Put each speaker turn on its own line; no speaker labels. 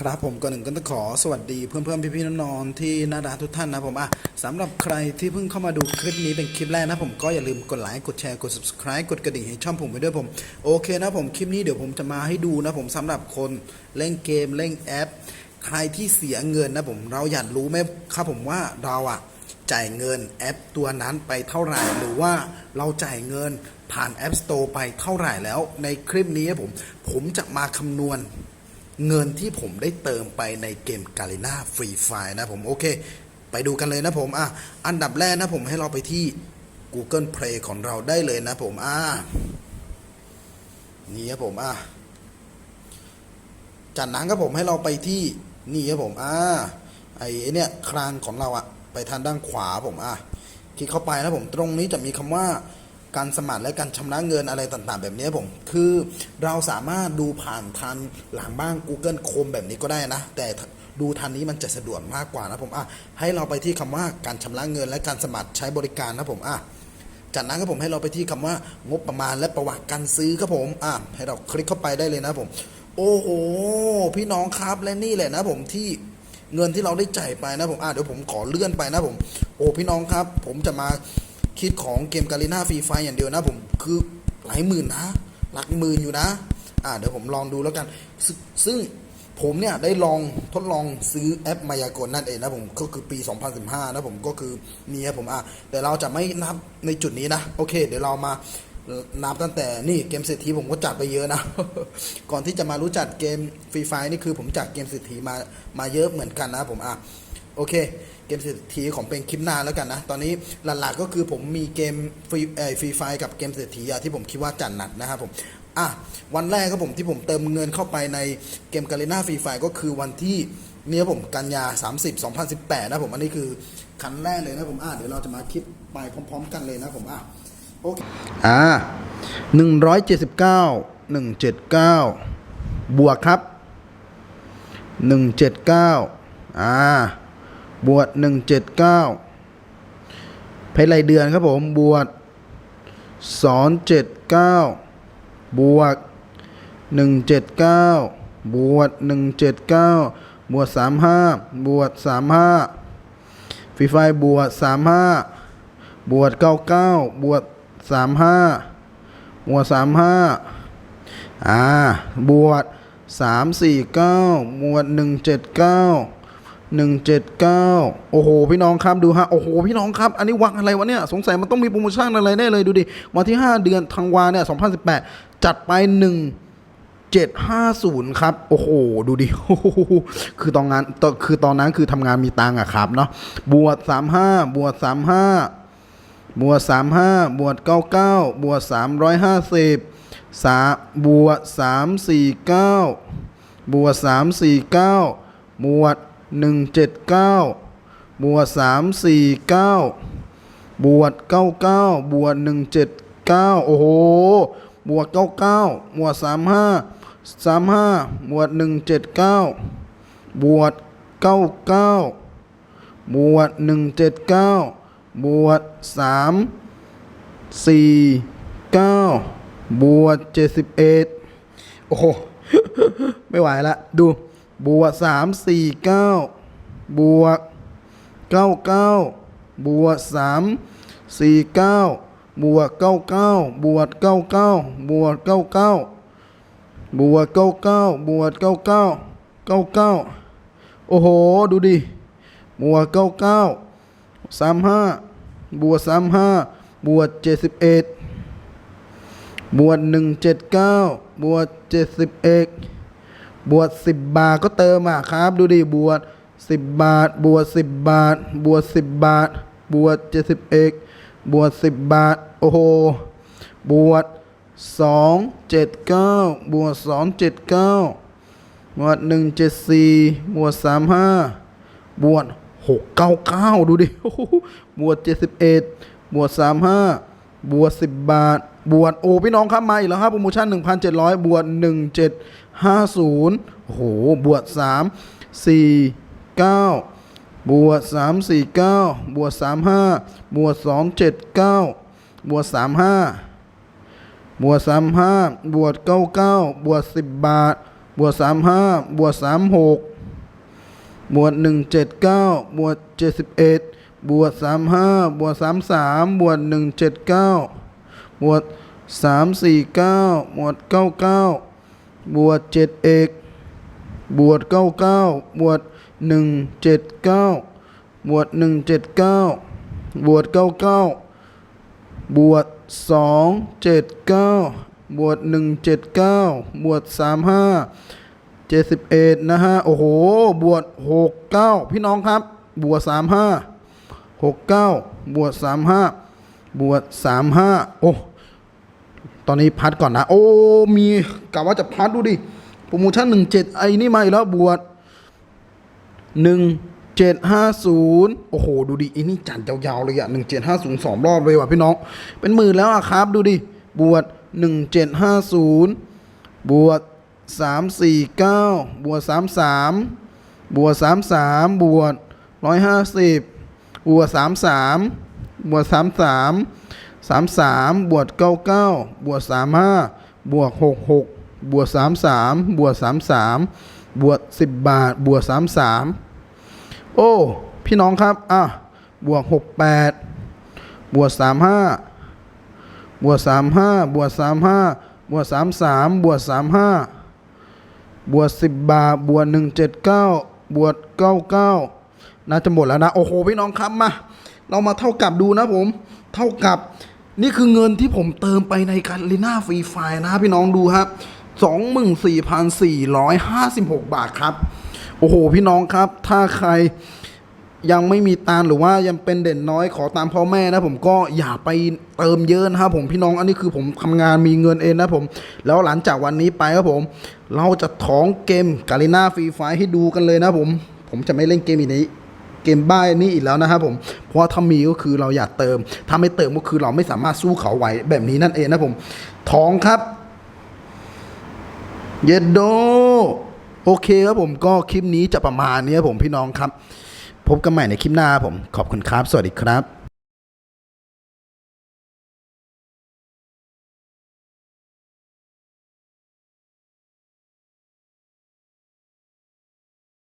ครับผมก่อนหนึ่งก็ต้องขอสวัสดีเพื่อนๆพี่ๆน้องๆที่น่ารักทุกท่านนะผมอะสำหรับใครที่เพิ่งเข้ามาดูคลิปนี้เป็นคลิปแรกนะผมก็อย่าลืมกดไลค์กดแชร์กด subscribe กดกระดิ่งให้ช่องผมไปด้วยผมโอเคนะผมคลิปนี้เดี๋ยวผมจะมาให้ดูนะผมสำหรับคนเล่นเกมเล่นแอป ใครที่เสียเงินนะผมเราอยากรู้ไหมครับผมว่าเราอะจ่ายเงินแอปตัวนั้นไปเท่าไหร่หรือว่าเราจ่ายเงินผ่าน App Store ไปเท่าไหร่แล้วในคลิปนี้ผม ผมจะมาคำนวณ เงินที่ผมได้เติมไปในเกมกา l ิน่าฟรีไฟนะผมโอเค ไปดูกันเลยนะผมอะอันดับแรกนะผมให้เราไปที่ Google Play ของเราได้เลยนะผมอะนี่ครับผมอะจากนั้นก็ผมให้เราไปที่นี่ครับผมอะไอ้เนี่ยครานของเราอะไปทางด้านขวาผมอะคลิกเข้าไปนะผมตรงนี้จะมีคำว่า การสมัครและการชำระเงินอะไรต่างๆ แบบนี้ผมคือเราสามารถดูผ่านทางหลังบ้าน Google Chrome แบบนี้ก็ได้นะ แต่ดูทางนี้มันจะสะดวกมากกว่านะผมอะให้เราไปที่คำว่าการชำระเงินและการสมัครใช้บริการนะผมอะจากนั้นครับผมให้เราไปที่คำว่างบประมาณและประวัติการซื้อครับผมอะให้เราคลิกเข้าไปได้เลยนะผม โอ้โหพี่น้องครับและนี่แหละนะผมที่เงินที่เราได้จ่ายไปนะผมอะเดี๋ยวผมขอเลื่อนไปนะผม โอ้พี่น้องครับ ผมจะมา คิดของเกมกาลิน่าฟรีไฟอย่างเดียวนะผมคือหลายหมื่นนะหลักหมื่นอยู่นะอะเดี๋ยวผมลองดูแล้วกันซ,ซึ่งผมเนี่ยได้ลองทดลองซื้อแอปมายากลนั่นเองนะผมก็คือปี 2015 นะผมก็คือนี่ครับผมอะแต่เราจะไม่นับในจุดนี้นะ โอเค เดี๋ยวเรามานับตั้งแต่นี่เกมเศรษฐีผมก็จัดไปเยอะนะ ก่อนที่จะมารู้จักเกมฟรีไฟนี่คือผมจัดเกมเศรษฐีมามาเยอะเหมือนกันนะผมอะ โอเค เกมเศรษฐีของเป็นคลิปหน้าแล้วกันนะ ตอนนี้หลักๆก็คือผมมีเกมฟรีเอฟรีไฟกับเกมเศรษฐีที่ผมคิดว่าจัดหนักนะครับผมอะวันแรกครับผมที่ผมเติมเงินเข้าไปในเกมกา l ินาฟรีไฟก็คือวันที่เนี่ยครับผมกันยา 30 2018 นะผมอันนี้คือคันแรกเลยนะผมอะเดี๋ยวเราจะมาคลิปไปพร้อม ๆ กันเลยนะผมอะโอเคอ่าหนึ่งร้อยเจ็ดสิ บเก้าหนึ่งเจ็ดเก้าบวกครับหนึ่งเจ็ดเก้าบวกหนึ่งเจ็ดเก้าเพยรายเดือนครับผมบวกสองเจ็ดเก้าบวก179บวก179บวก35บวก35ฟรีไฟบวก35บวก99บวก35บวก35อ่าบวก349บวก179 179 โอ้โห พี่น้องครับดูฮะ โอ้โห พี่น้องครับ อันนี้วักอะไรวะเนี่ย สงสัยมันต้องมีโปรโมชั่นอะไรแน่เลยดูดิ วันที่ 5 เดือนธันวาเนี่ย 2018 จัดไป 1750 ครับ โอ้โห ดูดิโอ้โหคือตอนนั้นคือตอนนั้นคือทำงานมีตังอะครับเนาะ บวก35 บวก35 บวก35 บวก99 บวก350สาบวก349 บวก349 บวก หนึ่งเจ็ดเก้าบวกสามสี่เก้าบวกเก้าเก้าบวกหนึ่งเจ็ดเก้าโอ้โห บวกเก้าเก้าบวกสามห้าสามห้าบวกหนึ่งเจ็ดเก้าบวกเก้าเก้าบวกหนึ่งเจ็ดเก้าบวกสามสี่เก้าบวกเจ็ดสิบเอ็ดโอ้โห ไม่ไหวละ ดู บวกสามสี่เก้าบวกเก้าเก้าบวกสามสี่เก้าบวกเก้าเก้าบวกเก้าเก้าบวกเก้าเก้าบวกเก้าเก้าบวกเก้าเก้าเก้าเก้าโอ้โห ดูดิบวกเก้าเก้าสามห้าบวกสามห้าบวกเจ็ดสิบเอ็ดบวกหนึ่งเจ็ดเก้าบวกเจ็ดสิบเอ็ด บวชสิบบาทก็เติมอะครับ ดูดิบวชสิบบาท บวชสิบบาท บวชสิบบาท บวชเจ็ดสิบเอกบวชสิบบาท โอ้โห บวชสองเจ็ดเก้าบวชสองเจ็ดเก้าบวชหนึ่งเจ็ดสี่บวชสามห้าบวชหกเก้าเก้าดูดิโอ้บวชเจ็ดสิบเอ็ดบวชสามห้าบวชสิบบาท บวชโอ้พี่น้องครับมาอีกแล้วครับโปรโมชั่น 1,700 บวช1750โอ้โหบวช3 4 9 บวช3 4 9 บวช35 บวช2 7 9 บวช35 บวช35 บวช99 บวช10 บาท บวกสามห้าบวกสามหกบวกหนึ่งเจ็ดเก้าบวกเจ็ดสิบวกสามห้าบวกสามสามบวกหนึ่งเจ็ดเก้า บวกสามสี่เก้าบวกเก้าเก้าบวกเจ็ดเอกบวชเก้าเก้าบวชหนึ่งเจ็ดเก้าบวชหนึ่งเจ็ดเก้าบวชเก้าเก้าบวชสองเจ็ดเก้าบวชหนึ่งเจ็ดเก้าบวชสามห้าเจ็ดสิบเอ็ดนะฮะ โอ้โห บวชหกเก้าพี่น้องครับ บวชสามห้าหกเก้าบวชสามห้า บวชสามห้าโอ้ ตอนนี้พัดก่อนนะ โอ้ มีกะว่าจะพัดดูดิ โปรโมชั่นหนึ่งเจ็ดไอ้นี่มาอีกแล้วบวชหนึ่งเจ็ดห้าศูนย์โอ้โห ดูดิอ้นี่จัดยาวๆเลยอะหนึ่งเจ็ดห้าศูนย์สองรอบเลยว่ะพี่น้อง เป็นหมื่นแล้วอะครับ ดูดิ บวชหนึ่งเจ็ดห้าศูนย์บวชสามสี่เก้าบวชสามสามบวชสามสามบวชร้อยห้าสิบบวชสามสาม บวชสามสามสามสามบวชเก้าเก้าบวชสามห้าบวกหกหกบวกสามสามบวกสามสามบวกสิบบาท บวกสามสามโอ้ พี่น้องครับ อะ บวกหกแปดบวกสามห้าบวกสามห้าบวกสามห้าบวกสามสามบวกสามห้าบวกสิบบาท บวกหนึ่งเจ็ดเก้าบวกเก้าเก้า น่าจะหมดแล้วนะ โอ้โหพี่น้องครับมา เรามาเท่ากับดูนะผม เท่ากับนี่คือเงินที่ผมเติมไปในการลีน่าฟรีไฟนะพี่น้องดูครับสองหมื่นสี่พันสี่ร้อยห้าสิบหกบาทครับ โอ้โห พี่น้องครับ ถ้าใครยังไม่มีตามหรือว่ายังเป็นเด่นน้อยขอตามพ่อแม่นะผมก็อย่าไปเติมเยอะนะครับผมพี่น้องอันนี้คือผมทำงานมีเงินเองนะผม แล้วหลังจากวันนี้ไปครับผม เราจะท้องเกมกาลิน่าฟรีไฟให้ดูกันเลยนะผม ผมจะไม่เล่นเกมอีกนี้ เกมบ้านี่อีกแล้วนะครับผม เพราะว่าถ้ามีก็คือเราอยากเติม ถ้าไม่เติมก็คือเราไม่สามารถสู้เขาไหวแบบนี้นั่นเองนะผม ท้องครับ เยดโด โอเคครับผมก็คลิปนี้จะประมาณนี้ผมพี่น้องครับ พบกันใหม่ในคลิปหน้าผม ขอบคุณครับ สวัสดีครับ